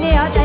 เนี่ยใจ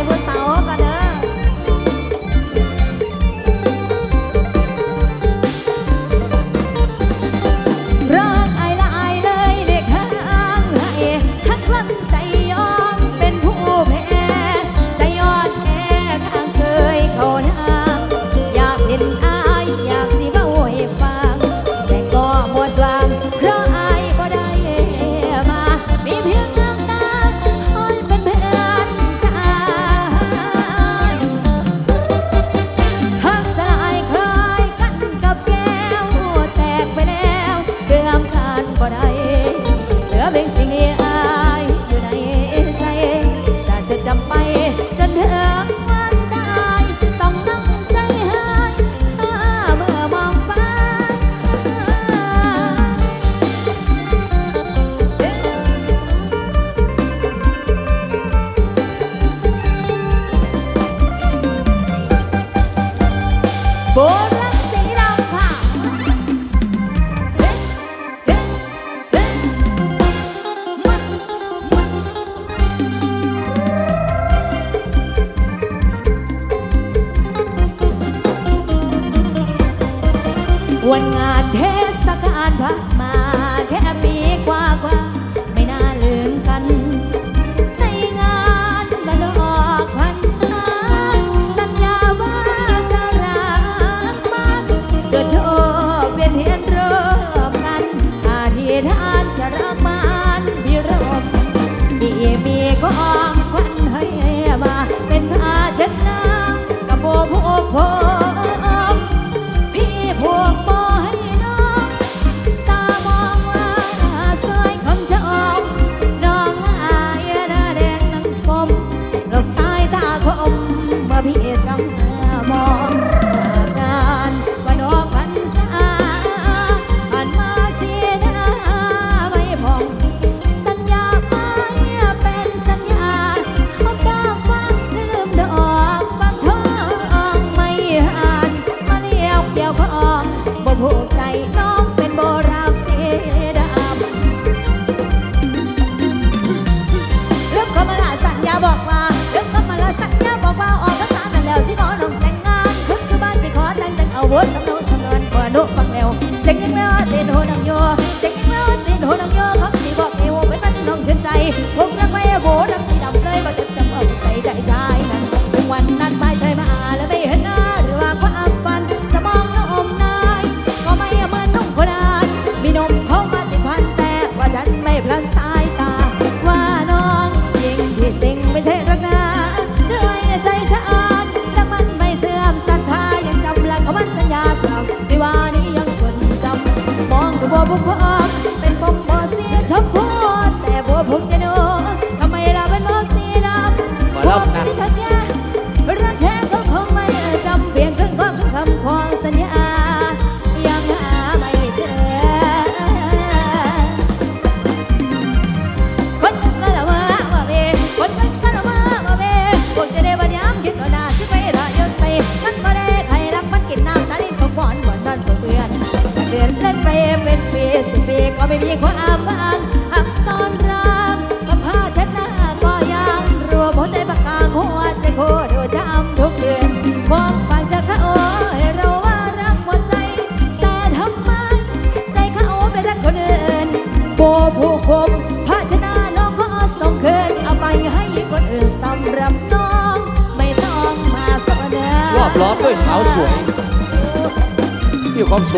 วันงานเทศกาลพักมาแค่มีกว่า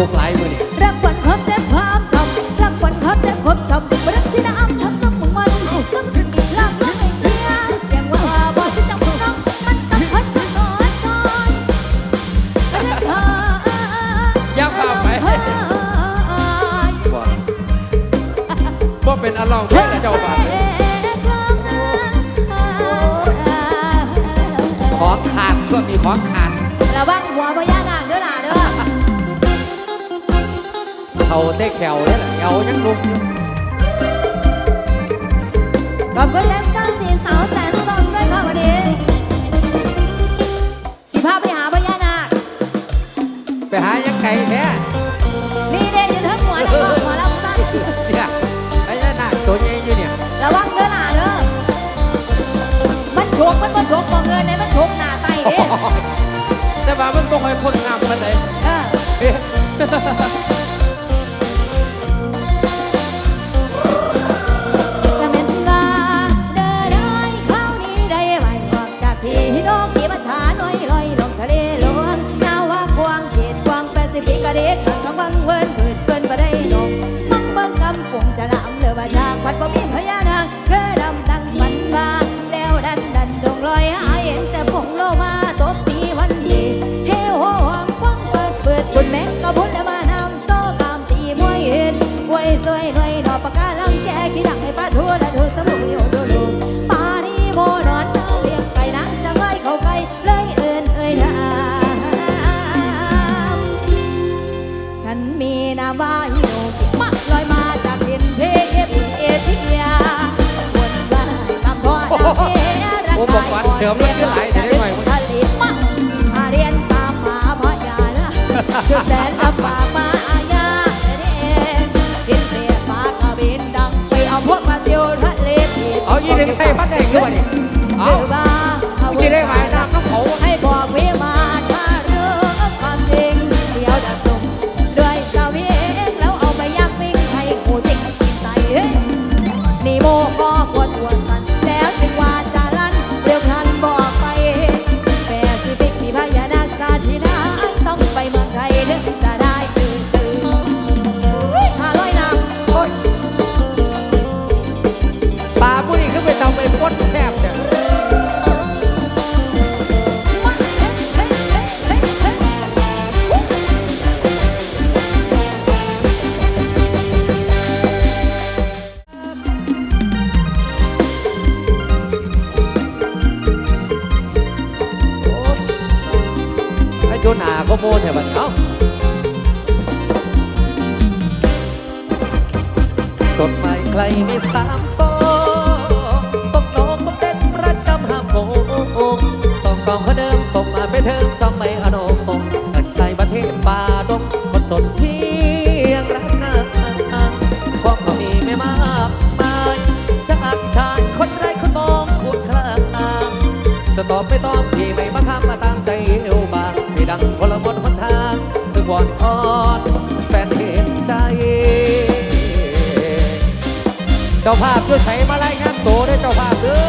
Google Play. เอาเต้แขวเนี่ยแหละเอายังลุกขอบคุณแดนเซอร์สี่สาวแสนสองด้วยค่ะวันนี้สิภาพไปหาพญานาคไปหายังไก่แค่นี่เด็กยืนทั้งหัวแล้วก็หัวลำสั้นเนี่ยพญานาคตัวใหญ่อยู่เนี่ยระวังเด้อหน่าเด้อมันโฉกมันมัโฉกบ่เงินเลยมันโฉกหน้าไตเด้แต่ว่ามันบ่ค่อยคนงามปานลย สริมเลยก็หลายแต่ได้หน่อยทะเลมาอาเรียนตามหาพรยาละคือแสนกัป่ามาอาญาเด่นกินเรียปากรบินดังไปเอาพวกมาเที่ยวทะเลผิดเอายี่หนึ่งใช่พัดได้คืวันนี้เอาจีได้ไหม โพแถวบ้านเอ้าสดใหม่ใครมีสามโซอส่งน้องมาเต้นประจำห้ามโงสองกองเขาเดิมส่งมาไม่เทิงจำไม่อนงตั้งใจประเทศป่าดงคนสดที่ จ้าภาพช่วยใส่มาลายงานโตได้เจ้าภาพเด้อ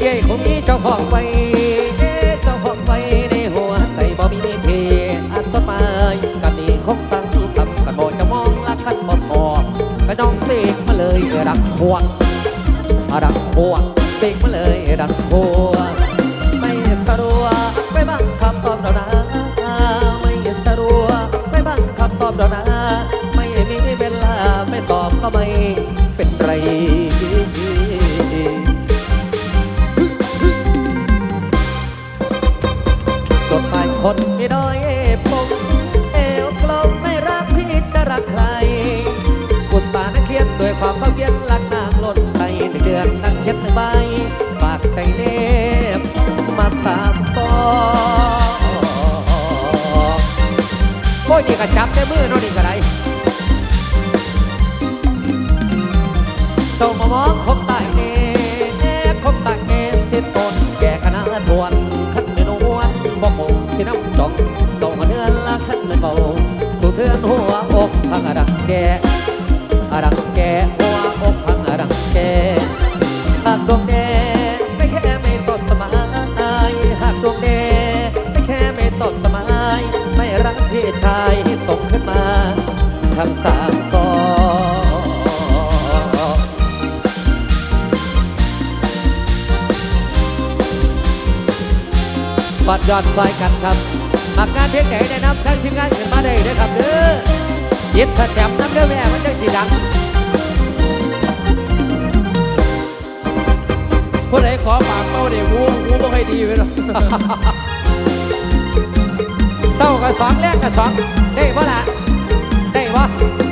เย้คงนี้เจ้าของไป คนไม่ด้อยปมเอวกลมไม่รักพี่จะรักใครอุตส่าห์นักเขียนด้วยความเพียรลักนางล้นใจเดือนนักเขียนใบฝากใจเนบมาสามสองโอ้ยนี่ก็จับได้มือโน่นนี่ก็ได้ส่งมามอง ปัดยอดซอยกันครับมากงานเพลงไหนได้นำทั้งทีมงานขึ้นมาได้เด้อครับเด้อยิดสแตมน้ำเด้อแม่มันจังสีดังผู้ใดขอฝากเป้าเดี๋ยวหูหูบ่ค่อยดีไปหรอกเศร้ากับสองแรกกับสองได้บ่ล่ะได้บ่คิ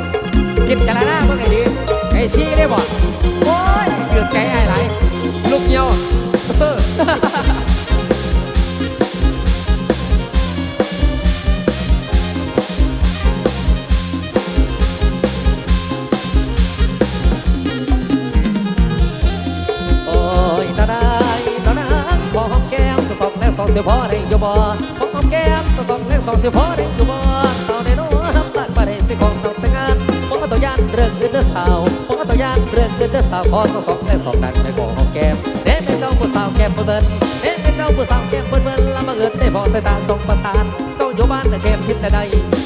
าวขอสะสองและสองนั้นไม่ขอหอมแก้มเด้เป็นเจ้าผู้สาวแก้มเบิ่นเด้เป็นเจ้าผู้สาวแก้มเบิ่นละมาเอิดได้พอสายตาต้องประสานเจ้าอยู่บ้านแต่แก้มคิดแต่ใด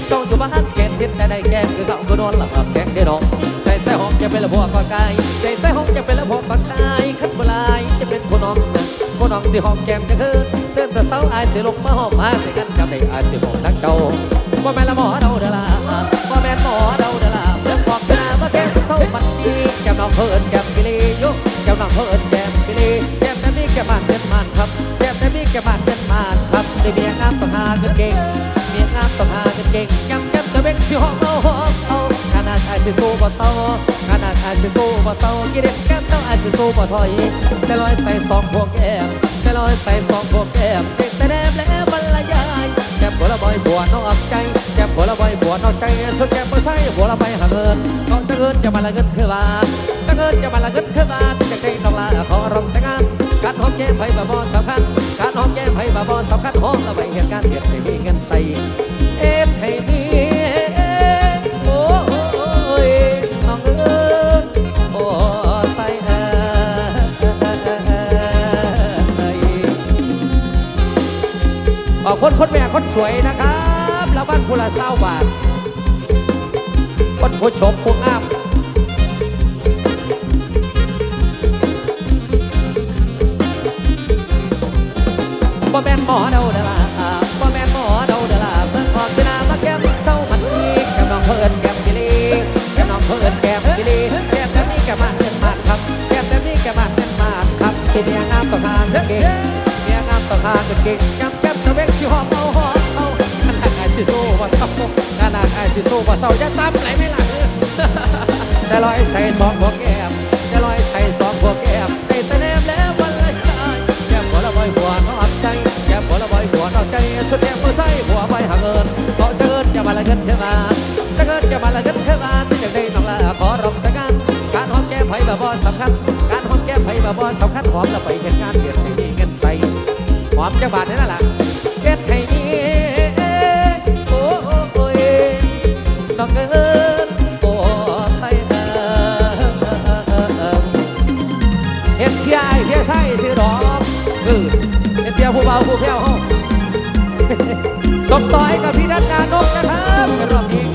เจ้าอยู่บ้านแก้มคิดแต่ใดแก้มคือเก่าก็นอนหลับแก้มได้น้องใจใส่หอมจะเป็นละพวกปากกายใจใส่หอมจะเป็นละพวกปากกายขัดบลายจะเป็นผู้น้องนะผู้น้องสิหอมแก้มจะคืนเดินแต่เสาอายสิลงมาหอมมาใส่กันกับได้อายสิห ต้องหาเงินเก่งยำตะเบงสิหอมเอาหอมเอาขนาดไอายสิสูบ่เศร้าขนาดไอายสิสูบ่เศร้ากินเด็ดแก้มต้องอายสิสูบ่ถอยจะลอยใส่สองพวกแก้มจะลอยใส่สองพวกแก้มเด็กแต่แนมแล้วบรรยายแก้มหัวละบอยบัวนอกใจแก้มหัวละบอยบัวนอกใจสุดแก้มบ่ใส่หัวละไปหาเงินน้องจะเงินจะมาละเงินคือว่าจะเงินจะมาละเงินคือว่าจะได้ต้องลาขอรำแต่งานการหอมแก้มไผบ่บ่สำคัญการหอมแก้มไผบ่บ่สำคัญหอมละไปเหตุการณ์เกิดให้มี อบคุณคนแม่คนสวยนะครับแล้วบ้านผู้ละเศร้าบาทคนผู้ชมผู้งามบ่แม่นหมอเดาเดล่ะบ่แม่นหมอเดาเดล่ะเพิ่นออกคือหน้ามาแก้มเจ้ามันอีกแก้มน้องเพิ่นแก้มกิลีแก้มน้องเพิ่นแก้มกิลีแก้มแบบนี้แก้มมันเงินมากครับแก้มแบบนี้แก้มมันเงินมากครับที่เมียงามต้องหาเงินเก่ง ต้องหาเงินเก่งยำแก้มตะเวกสิหอมเอาหอมเอาขนาดไอซิโซ่บ่เศร้าขนาดไอซิโซ่บ่เศร้าจะตามไหลไม่หลังจะลอยใส่สองพวกแก้มจะลอยใส่สองพวกแก้มในแต่แนมแล้ววันละชายแก้มหัวละบอยหัวนอกใจแก้มหัวละบอยหัวนอกใจสุดแก้มหัวใส่หัวไปหาเงินเพราะเดินจะมาละเงินเท่ามาจะเงินจะมาละเงินเท่ามาที่จะได้น้องละขอรบแต่งานการหอมแก้มไผ่แบบบ่สำคัญการหอมแก้มไผ่แบบบ่สำคัญหอมละไปเห็นงานเดือดให้มีเงินใส่ หอมจะบาดนี่นั่นแหละเก็ดให้มีโอ้ยน้องเอิญโอ้ใส่เออเฮ็ดเพียไอ้เพียไส้ซื้อดอกคือเฮ็ดเพียผู้เบาผู้แพ้วเฮาสมต่อยกับพี่นักการนกนะครับรอบนี้